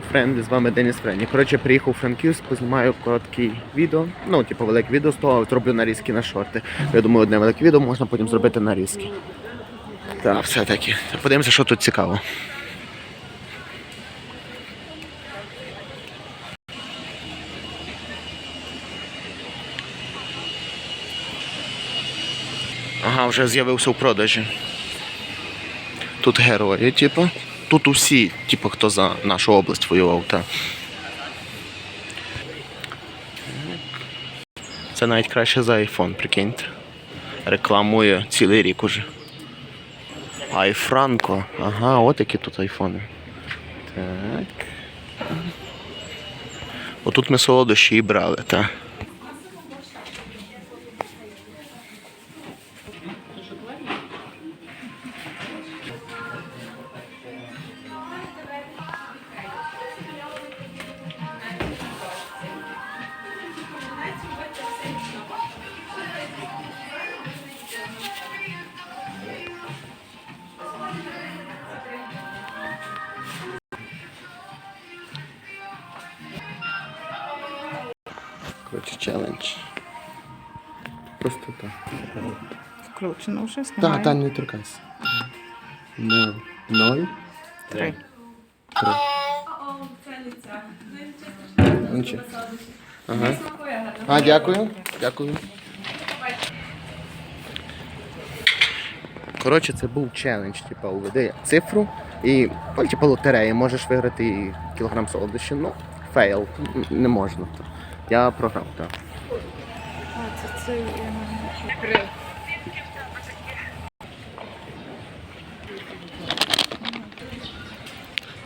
Френди, з вами Деніс Френді. Коротше, приїхав у Франківськ, познімаю коротке відео. Ну, типу, велике відео з того, зроблю нарізки на шорти. Я думаю, одне велике відео можна потім зробити нарізки. Так, все-таки. Подивимося, що тут цікаво. Ага, вже з'явився у продажі. Тут герої, типу. Тут усі, типу, хто за нашу область воював, та. Це навіть краще за iPhone, прикиньте. Рекламує цілий рік уже. Айфранко. Ага, от які тут айфони. Так. Отут ми солодощі і брали, так. Коротше, челендж. Просто так. Включено вже Так, та не торкайся. Ноль. Ноль. Три. Три. Нічого. Ага. А, дякую. Дякую. Коротше, це був челендж, типу, уведи цифру і ну, типу, лотерея, можеш виграти і кілограм солодощів. Ну, фейл, не можна. Я програв, так. А, це це я не Три.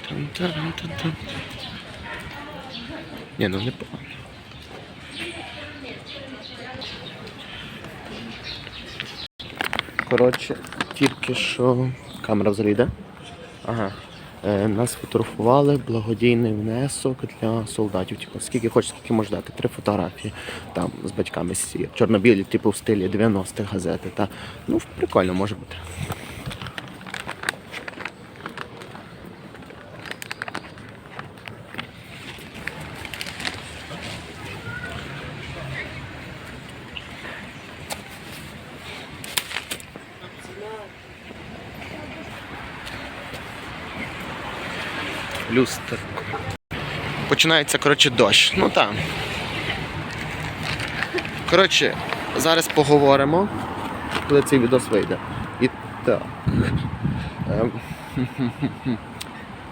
Тан-таран-тан-тан. Ні, ну не погано. Коротше, тільки що камера взагалі? Ага. Е, нас фотографували благодійний внесок для солдатів. Типу, скільки хочеш, скільки можеш дати. Три фотографії там з батьками сі Чорно-білі, типу в стилі 90-х газети. Та. Ну, прикольно може бути. Люстерко. Починається, коротше, дощ. Ну так. Коротше, зараз поговоримо, коли цей відос вийде. І так. Ем,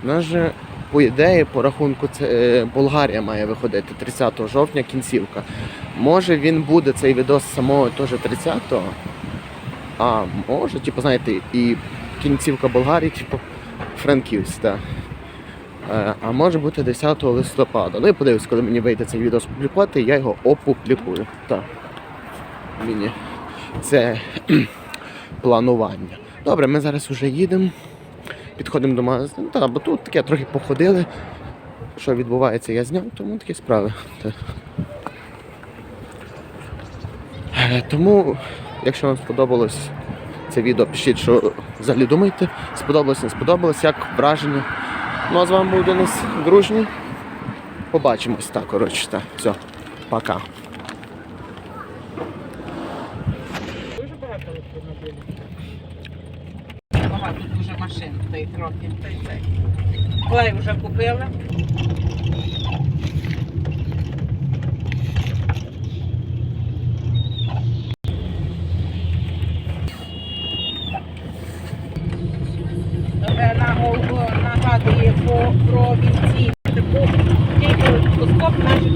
У по ідеї, по рахунку, це е, Болгарія має виходити 30 жовтня кінцівка. Може він буде цей відос самого теж 30-го, а може, типу, знаєте, і кінцівка Болгарії, типу, Франківськ, так. Е, А може бути 10 листопада. Ну і подивлюсь, коли мені вийде цей відео опублікувати, я його опублікую. Так. Мені це планування. Добре, ми зараз вже їдемо. Підходимо до магазину. Так, бо тут таке трохи походили. Що відбувається, я зняв, тому такі справи. Так. Е, Тому, якщо вам сподобалось це відео, пишіть, що взагалі думаєте. Сподобалось, не сподобалось, як враження. Ну а з вами був Денис Дружній. Побачимось так, коротше. Так. Все, пока. Дуже багато електромобілів. Багато дуже машин та й трохи. Клей вже купили. Е, на- Нагадує про вівці. Типу, кілька скоп наших